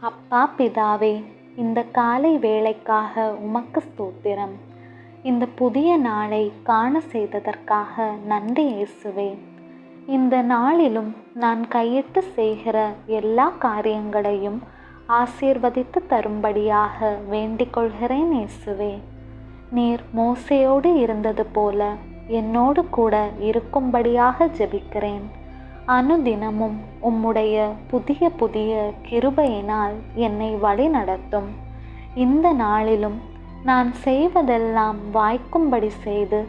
அப்பா பிதாவே இந்த காலை வேளைக்காக உமக்கு ஸ்தோத்திரம். இந்த புதிய நாளை காண செய்ததற்காக நன்றி இயேசுவே. இந்த நாளிலும் நான் கையிட்டு செய்கிற எல்லா காரியங்களையும் ஆசீர்வதித்து தரும்படியாக வேண்டிக் கொள்கிறேன் இயேசுவே. நீர் மோசையோடு இருந்தது போல என்னோடு கூட இருக்கும்படியாக ஜெபிக்கிறேன். அனுதினமும் உம்முடைய புதிய புதிய கிருபையினால் என்னை வழிநடத்தும். இந்த நாளிலும் நான் செய்வதெல்லாம் வாய்க்கும்படி செய்து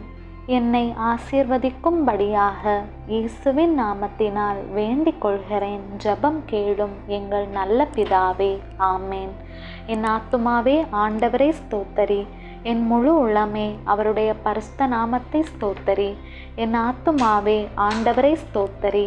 என்னை ஆசீர்வதிக்கும்படியாக இயேசுவின் நாமத்தினால் வேண்டிக் கொள்கிறேன். ஜெபம் கேளும் எங்கள் நல்ல பிதாவே ஆமேன். என் ஆத்துமாவே ஆண்டவரே ஸ்தோத்தரி. என் முழு உள்ளமே அவருடைய பரிஸ்த நாமத்தை ஸ்தோத்தரி. என் ஆத்துமாவே ஆண்டவரை ஸ்தோத்தரி.